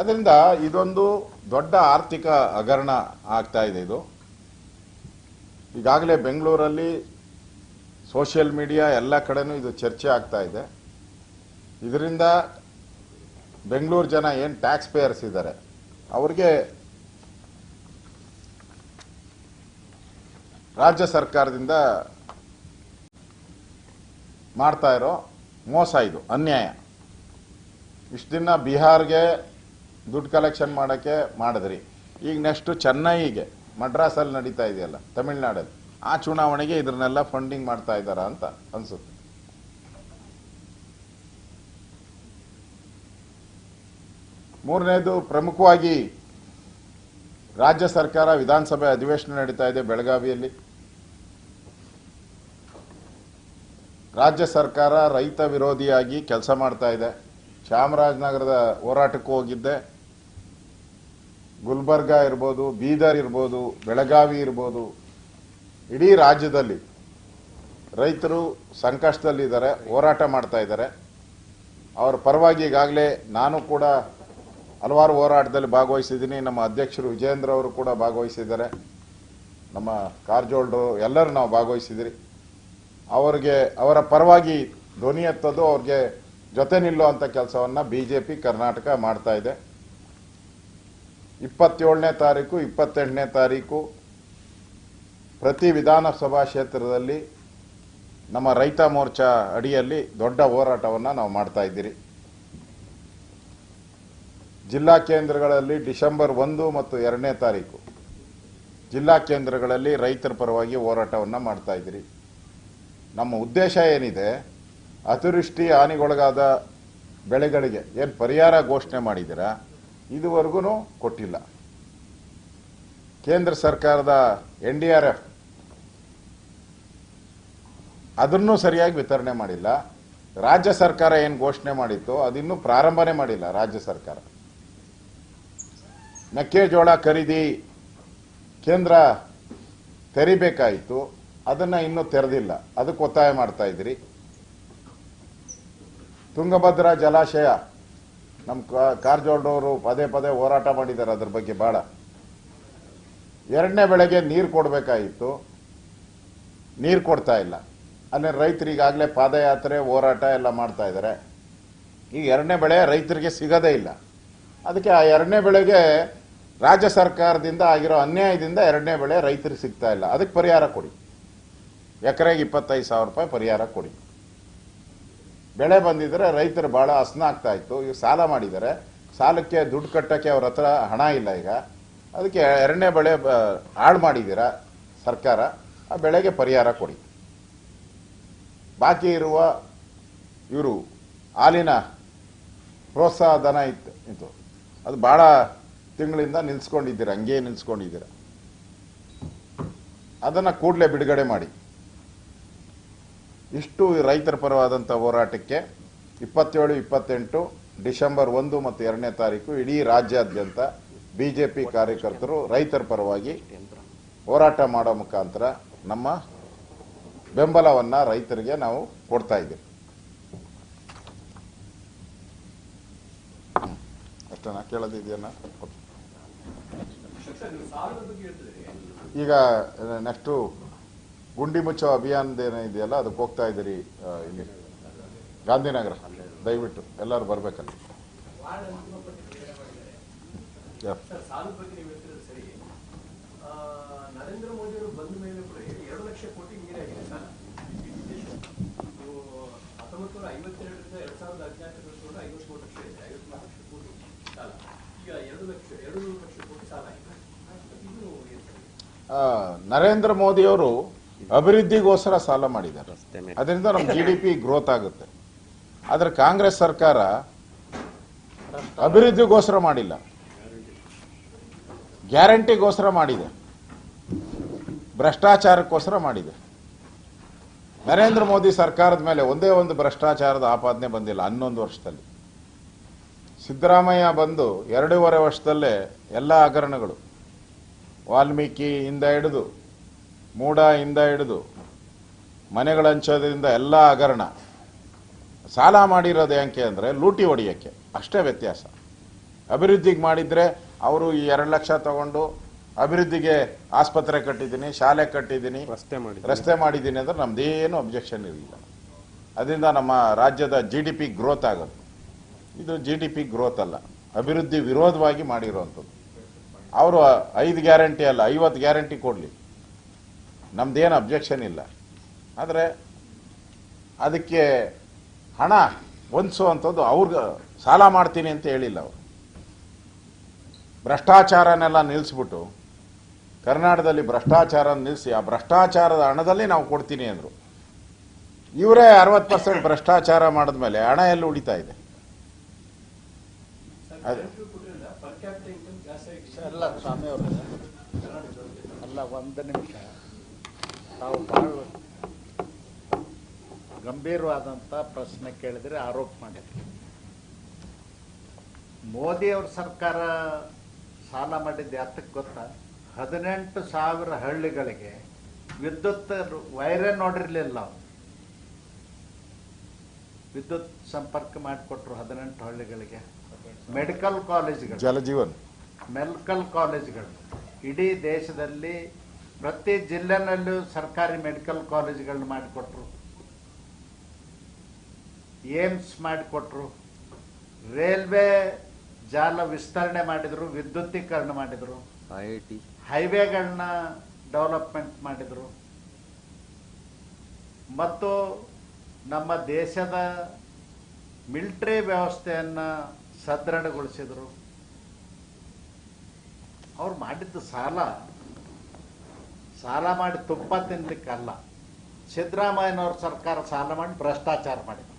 ಅದರಿಂದ ಇದೊಂದು ದೊಡ್ಡ ಆರ್ಥಿಕ ಹಗರಣ ಆಗ್ತಾ ಇದೆ ಇದು. ಈಗಾಗಲೇ ಬೆಂಗಳೂರಲ್ಲಿ ಸೋಷಿಯಲ್ ಮೀಡಿಯಾ ಎಲ್ಲ ಕಡೆನೂ ಇದು ಚರ್ಚೆ ಆಗ್ತಾ ಇದೆ. ಇದರಿಂದ ಬೆಂಗಳೂರು ಜನ ಏನು ಟ್ಯಾಕ್ಸ್ ಪೇಯರ್ಸ್ ಇದ್ದಾರೆ, ಅವ್ರಿಗೆ ರಾಜ್ಯ ಸರ್ಕಾರದಿಂದ ಮಾಡ್ತಾ ಇರೋ ಮೋಸ ಇದು, ಅನ್ಯಾಯ. ಇಷ್ಟು ದಿನ ಬಿಹಾರ್ಗೆ ದುಡ್ಡು ಕಲೆಕ್ಷನ್ ಮಾಡೋಕ್ಕೆ ಮಾಡಿದ್ರಿ. ಈಗ ನೆಕ್ಸ್ಟ್ ಚೆನ್ನೈಗೆ ಮಡ್ರಾಸಲ್ಲಿ ನಡೀತಾ ಇದೆಯಲ್ಲ, ತಮಿಳ್ನಾಡಲ್ಲಿ, ಆ ಚುನಾವಣೆಗೆ ಇದನ್ನೆಲ್ಲ ಫಂಡಿಂಗ್ ಮಾಡ್ತಾ ಇದ್ದಾರ ಅಂತ ಅನ್ಸುತ್ತೆ. ಮೂರನೇದು, ಪ್ರಮುಖವಾಗಿ ರಾಜ್ಯ ಸರ್ಕಾರ ವಿಧಾನಸಭೆ ಅಧಿವೇಶನ ನಡೀತಾ ಇದೆ ಬೆಳಗಾವಿಯಲ್ಲಿ. ರಾಜ್ಯ ಸರ್ಕಾರ ರೈತ ವಿರೋಧಿಯಾಗಿ ಕೆಲಸ ಮಾಡ್ತಾ ಇದೆ. ಚಾಮರಾಜನಗರದ ಹೋರಾಟಕ್ಕೂ ಹೋಗಿದ್ದೆ. ಗುಲ್ಬರ್ಗ ಇರ್ಬೋದು, ಬೀದರ್ ಇರ್ಬೋದು, ಬೆಳಗಾವಿ ಇರ್ಬೋದು, ಇಡೀ ರಾಜ್ಯದಲ್ಲಿ ರೈತರು ಸಂಕಷ್ಟದಲ್ಲಿದ್ದಾರೆ, ಹೋರಾಟ ಮಾಡ್ತಾ ಇದ್ದಾರೆ. ಅವರ ಪರವಾಗಿ ಈಗಾಗಲೇ ನಾನು ಕೂಡ ಹಲವಾರು ಹೋರಾಟದಲ್ಲಿ ಭಾಗವಹಿಸಿದ್ದೀನಿ. ನಮ್ಮ ಅಧ್ಯಕ್ಷರು ವಿಜೇಂದ್ರ ಅವರು ಕೂಡ ಭಾಗವಹಿಸಿದ್ದಾರೆ. ನಮ್ಮ ಕಾರಜೋಳರು ಎಲ್ಲರೂ ನಾವು ಭಾಗವಹಿಸಿದಿರಿ ಅವರಿಗೆ, ಅವರ ಪರವಾಗಿ ಧ್ವನಿ ಎತ್ತೋದು ಅವ್ರಿಗೆ ಜೊತೆ ನಿಲ್ಲುವಂಥ ಕೆಲಸವನ್ನು ಬಿ ಜೆ ಕರ್ನಾಟಕ ಮಾಡ್ತಾ ಇಪ್ಪತ್ತೇಳನೇ ತಾರೀಕು, ಇಪ್ಪತ್ತೆಂಟನೇ ತಾರೀಕು ಪ್ರತಿ ವಿಧಾನಸಭಾ ಕ್ಷೇತ್ರದಲ್ಲಿ ನಮ್ಮ ರೈತ ಮೋರ್ಚಾ ಅಡಿಯಲ್ಲಿ ದೊಡ್ಡ ಹೋರಾಟವನ್ನು ನಾವು ಮಾಡ್ತಾ ಇದ್ದೀರಿ. ಜಿಲ್ಲಾ ಕೇಂದ್ರಗಳಲ್ಲಿ ಡಿಸೆಂಬರ್ ಒಂದು ಮತ್ತು ಎರಡನೇ ತಾರೀಕು ಜಿಲ್ಲಾ ಕೇಂದ್ರಗಳಲ್ಲಿ ರೈತರ ಪರವಾಗಿ ಹೋರಾಟವನ್ನು ಮಾಡ್ತಾ ಇದ್ದೀರಿ. ನಮ್ಮ ಉದ್ದೇಶ ಏನಿದೆ? ಅತಿವೃಷ್ಟಿ ಹಾನಿಗೊಳಗಾದ ಬೆಳೆಗಳಿಗೆ ಏನು ಪರಿಹಾರ ಘೋಷಣೆ ಮಾಡಿದ್ದೀರಾ? ಇದುವರೆಗೂ ಕೊಟ್ಟಿಲ್ಲ. ಕೇಂದ್ರ ಸರ್ಕಾರದ ಎನ್ ಡಿ ಆರ್ ಎಫ್ ಅದನ್ನು ಸರಿಯಾಗಿ ವಿತರಣೆ ಮಾಡಿಲ್ಲ. ರಾಜ್ಯ ಸರ್ಕಾರ ಏನು ಘೋಷಣೆ ಮಾಡಿತ್ತು ಅದಿನ್ನೂ ಪ್ರಾರಂಭನೇ ಮಾಡಿಲ್ಲ ರಾಜ್ಯ ಸರ್ಕಾರ. ಮೆಕ್ಕೆಜೋಳ ಖರೀದಿ ಕೇಂದ್ರ ತೆರಿಬೇಕಾಯಿತು. ಅದನ್ನ ಇನ್ನೂ ತೆರೆದಿಲ್ಲ. ಅದಕ್ಕೆ ಒತ್ತಾಯ ಮಾಡ್ತಾ ಇದ್ರಿ ತುಂಗಭದ್ರಾ ಜಲಾಶಯ ನಮ್ಮ ಕಾರ್ಜೋಡವರು ಪದೇ ಪದೇ ಹೋರಾಟ ಮಾಡಿದ್ದಾರೆ ಅದ್ರ ಬಗ್ಗೆ ಭಾಳ ಎರಡನೇ ಬೆಳೆಗೆ ನೀರು ಕೊಡಬೇಕಾಗಿತ್ತು. ನೀರು ಕೊಡ್ತಾ ಇಲ್ಲ. ಅಲ್ಲಿ ರೈತರಿಗಾಗಲೇ ಪಾದಯಾತ್ರೆ, ಹೋರಾಟ ಎಲ್ಲ ಮಾಡ್ತಾ ಇದ್ದಾರೆ. ಈ ಎರಡನೇ ಬೆಳೆ ರೈತರಿಗೆ ಸಿಗೋದೇ ಇಲ್ಲ. ಅದಕ್ಕೆ ಆ ಎರಡನೇ ಬೆಳೆಗೆ ರಾಜ್ಯ ಸರ್ಕಾರದಿಂದ ಆಗಿರೋ ಅನ್ಯಾಯದಿಂದ ಎರಡನೇ ಬೆಳೆ ರೈತರಿಗೆ ಸಿಗ್ತಾ ಇಲ್ಲ. ಅದಕ್ಕೆ ಪರಿಹಾರ ಕೊಡಿ. ಎಕರೆಗೆ ಇಪ್ಪತ್ತೈದು ಸಾವಿರ ರೂಪಾಯಿ ಪರಿಹಾರ ಕೊಡಿ. ಬೆಳೆ ಬಂದಿದ್ರೆ ರೈತರು ಭಾಳ ಹಸನ ಆಗ್ತಾ ಇತ್ತು. ಈಗ ಸಾಲ ಮಾಡಿದ್ದಾರೆ. ಸಾಲಕ್ಕೆ ದುಡ್ಡು ಕಟ್ಟಕ್ಕೆ ಅವ್ರ ಹತ್ರ ಹಣ ಇಲ್ಲ ಈಗ. ಅದಕ್ಕೆ ಎರಡನೇ ಬೆಳೆ ಹಾಳು ಮಾಡಿದ್ದೀರಾ ಸರ್ಕಾರ? ಆ ಬೆಳೆಗೆ ಪರಿಹಾರ ಕೊಡಿ. ಬಾಕಿ ಇರುವ ಇವರು ಹಾಲಿನ ಪ್ರೋತ್ಸಾಹ ಧನ ಇತ್ತು. ಇತ್ತು ಅದು ಭಾಳ ತಿಂಗಳಿಂದ ನಿಲ್ಸ್ಕೊಂಡಿದ್ದೀರ, ಹಂಗೇ ನಿಲ್ಸ್ಕೊಂಡಿದ್ದೀರ? ಅದನ್ನು ಕೂಡಲೇ ಬಿಡುಗಡೆ ಮಾಡಿ. ಇಷ್ಟು ರೈತರ ಪರವಾದಂಥ ಹೋರಾಟಕ್ಕೆ ಇಪ್ಪತ್ತೇಳು, ಇಪ್ಪತ್ತೆಂಟು, ಡಿಸೆಂಬರ್ ಒಂದು ಮತ್ತು ಎರಡನೇ ತಾರೀಕು ಇಡೀ ರಾಜ್ಯಾದ್ಯಂತ ಬಿ ಜೆ ಪಿ ಕಾರ್ಯಕರ್ತರು ರೈತರ ಪರವಾಗಿ ಹೋರಾಟ ಮಾಡೋ ಮುಖಾಂತರ ನಮ್ಮ ಬೆಂಬಲವನ್ನು ರೈತರಿಗೆ ನಾವು ಕೊಡ್ತಾ ಇದ್ದೀವಿ. ಅಷ್ಟೇನಾ? ಕೇಳೋದಿದೆಯನ್ನ ಈಗ, ನೆಕ್ಸ್ಟು ಗುಂಡಿ ಮುಚ್ಚೋ ಅಭಿಯಾನದ ಏನಿದೆಯಲ್ಲ ಅದಕ್ಕೆ ಹೋಗ್ತಾ ಇದ್ದೀರಿ ಇಲ್ಲಿ. ಗಾಂಧಿನಗರ. ದಯವಿಟ್ಟು ಎಲ್ಲರೂ ಬರಬೇಕಲ್ಲಿ. ನರೇಂದ್ರ ಮೋದಿ ಅವರು ಬಂದ ಮೇಲೆ ಕೂಡ ಎರಡು ಲಕ್ಷ ಕೋಟಿ ಮೀರಾಗಿದೆ ಸಾಲ ನೀವು ಹತ್ತೊಂಬತ್ತು ನೂರ ಐವತ್ತೆರಡರಿಂದ ಎರಡ್ ಸಾವಿರದ ಹದಿನಾಲ್ಕರ ಐವತ್ತು ಲಕ್ಷ ಇದೆ ಐವತ್ನಾಲ್ಕು ಲಕ್ಷ ಕೋಟಿ ಸಾಲ. ಈಗ ಎರಡು ಲಕ್ಷ ಎರಡು ಲಕ್ಷ ಕೋಟಿ ಸಾಲ ಆಗಿದೆ. ಇದು ಆ, ನರೇಂದ್ರ ಮೋದಿಯವರು ಅಭಿವೃದ್ಧಿಗೋಸ್ಕರ ಸಾಲ ಮಾಡಿದ್ದಾರೆ. ಅದರಿಂದ ನಮ್ಮ ಜಿ ಡಿ ಪಿ ಗ್ರೋತ್ ಆಗುತ್ತೆ. ಆದರೆ ಕಾಂಗ್ರೆಸ್ ಸರ್ಕಾರ ಅಭಿವೃದ್ಧಿಗೋಸ್ಕರ ಮಾಡಿಲ್ಲ. ಗ್ಯಾರಂಟಿಗೋಸ್ಕರ ಮಾಡಿದೆ. ಭ್ರಷ್ಟಾಚಾರಕ್ಕೋಸ್ಕರ ಮಾಡಿದೆ. ನರೇಂದ್ರ ಮೋದಿ ಸರ್ಕಾರದ ಮೇಲೆ ಒಂದೇ ಒಂದು ಭ್ರಷ್ಟಾಚಾರದ ಆಪಾದನೆ ಬಂದಿಲ್ಲ ಹನ್ನೊಂದು ವರ್ಷದಲ್ಲಿ. ಸಿದ್ದರಾಮಯ್ಯ ಬಂದು ಎರಡೂವರೆ ವರ್ಷದಲ್ಲೇ ಎಲ್ಲ ಹಗರಣಗಳು ವಾಲ್ಮೀಕಿಯಿಂದ ಹಿಡಿದು ಮೂಡಯಿಂದ ಹಿಡಿದು ಮನೆಗಳ ಹಂಚೋದ್ರಿಂದ ಎಲ್ಲ ಹಗರಣ. ಸಾಲ ಮಾಡಿರೋದು ಯಾಕೆ ಅಂದರೆ ಲೂಟಿ ಹೊಡಿಯೋಕ್ಕೆ. ಅಷ್ಟೇ ವ್ಯತ್ಯಾಸ. ಅಭಿವೃದ್ಧಿಗೆ ಮಾಡಿದರೆ ಅವರು ಈ ಎರಡು ಲಕ್ಷ ತಗೊಂಡು ಅಭಿವೃದ್ಧಿಗೆ ಆಸ್ಪತ್ರೆ ಕಟ್ಟಿದ್ದೀನಿ ಶಾಲೆ ಕಟ್ಟಿದ್ದೀನಿ ರಸ್ತೆ ಮಾಡಿ ರಸ್ತೆ ಮಾಡಿದ್ದೀನಿ ಅಂದ್ರೆ ನಮ್ಮದೇನು ಅಬ್ಜೆಕ್ಷನ್ ಇರಲಿಲ್ಲ. ಅದರಿಂದ ನಮ್ಮ ರಾಜ್ಯದ ಜಿ ಡಿ ಪಿ ಗ್ರೋತ್ ಆಗುತ್ತೆ ಇದು ಜಿ ಡಿ ಪಿ ಗ್ರೋತ್ ಅಲ್ಲ. ಅಭಿವೃದ್ಧಿ ವಿರೋಧವಾಗಿ ಮಾಡಿರೋವಂಥದ್ದು ಅವರು ಐದು ಗ್ಯಾರಂಟಿ ಅಲ್ಲ ಐವತ್ತು ಗ್ಯಾರಂಟಿ ಕೊಡಲಿ. ನಮ್ದೇನು ಅಬ್ಜೆಕ್ಷನ್ ಇಲ್ಲ. ಆದರೆ ಅದಕ್ಕೆ ಹಣ ಹೊಂದಿಸುವಂಥದ್ದು ಅವ್ರಿಗೆ ಸಾಲ ಮಾಡ್ತೀನಿ ಅಂತ ಹೇಳಿಲ್ಲ ಅವರು. ಭ್ರಷ್ಟಾಚಾರನೆಲ್ಲ ನಿಲ್ಲಿಸ್ಬಿಟ್ಟು ಕರ್ನಾಟಕದಲ್ಲಿ ಭ್ರಷ್ಟಾಚಾರ ನಿಲ್ಲಿಸಿ ಆ ಭ್ರಷ್ಟಾಚಾರದ ಹಣದಲ್ಲಿ ನಾವು ಕೊಡ್ತೀನಿ ಅಂದರು. ಇವರೇ ಅರವತ್ತು ಪರ್ಸೆಂಟ್ ಭ್ರಷ್ಟಾಚಾರ ಮಾಡಿದ್ಮೇಲೆ ಹಣ ಎಲ್ಲಿ ಉಳಿತಾ ಇದೆ? ಅಲ್ಲ ಒಂದು ನಿಮಿಷ. ತಾವು ಭಾಳ ಗಂಭೀರವಾದಂಥ ಪ್ರಶ್ನೆ ಕೇಳಿದ್ರೆ ಆರೋಪ ಮಾಡಿದ್ರಿ. ಮೋದಿ ಅವ್ರ ಸರ್ಕಾರ ಸಾಲ ಮಾಡಿದ್ದು ಯಾತಕ್ಕೆ ಗೊತ್ತಾ? ಹದಿನೆಂಟು ಸಾವಿರ ಹಳ್ಳಿಗಳಿಗೆ ವಿದ್ಯುತ್ ವೈರೇ ನೋಡಿರಲಿಲ್ಲ ಅವ್ರು. ವಿದ್ಯುತ್ ಸಂಪರ್ಕ ಮಾಡಿಕೊಟ್ರು ಹದಿನೆಂಟು ಹಳ್ಳಿಗಳಿಗೆ. ಮೆಡಿಕಲ್ ಕಾಲೇಜ್ಗಳು ಜಲಜೀವನ್. ಮೆಡಿಕಲ್ ಕಾಲೇಜ್ಗಳು. ಇಡೀ ದೇಶದಲ್ಲಿ ಪ್ರತಿ ಜಿಲ್ಲೆನಲ್ಲೂ ಸರ್ಕಾರಿ ಮೆಡಿಕಲ್ ಕಾಲೇಜ್ಗಳನ್ನ ಮಾಡಿಕೊಟ್ರು. ಏಮ್ಸ್ ಮಾಡಿಕೊಟ್ರು. ರೈಲ್ವೆ ಜಾಲ ವಿಸ್ತರಣೆ ಮಾಡಿದರು ವಿದ್ಯುತ್ತೀಕರಣ ಮಾಡಿದರು. I I T. ಹೈವೇಗಳನ್ನ ಡೆವಲಪ್ಮೆಂಟ್ ಮಾಡಿದರು. ಮತ್ತು ನಮ್ಮ ದೇಶದ ಮಿಲ್ಟ್ರಿ ವ್ಯವಸ್ಥೆಯನ್ನು ಸದೃಢಗೊಳಿಸಿದರು. ಅವ್ರು ಮಾಡಿದ್ದು ಸಾಲ ಸಾಲ ಮಾಡಿ ತುಪ್ಪ ತಿನ್ಲಿಕ್ಕಲ್ಲ ಸಿದ್ದರಾಮಯ್ಯನವ್ರ ಸರ್ಕಾರ ಸಾಲ ಮಾಡಿ ಭ್ರಷ್ಟಾಚಾರ ಮಾಡಿದ್ರು.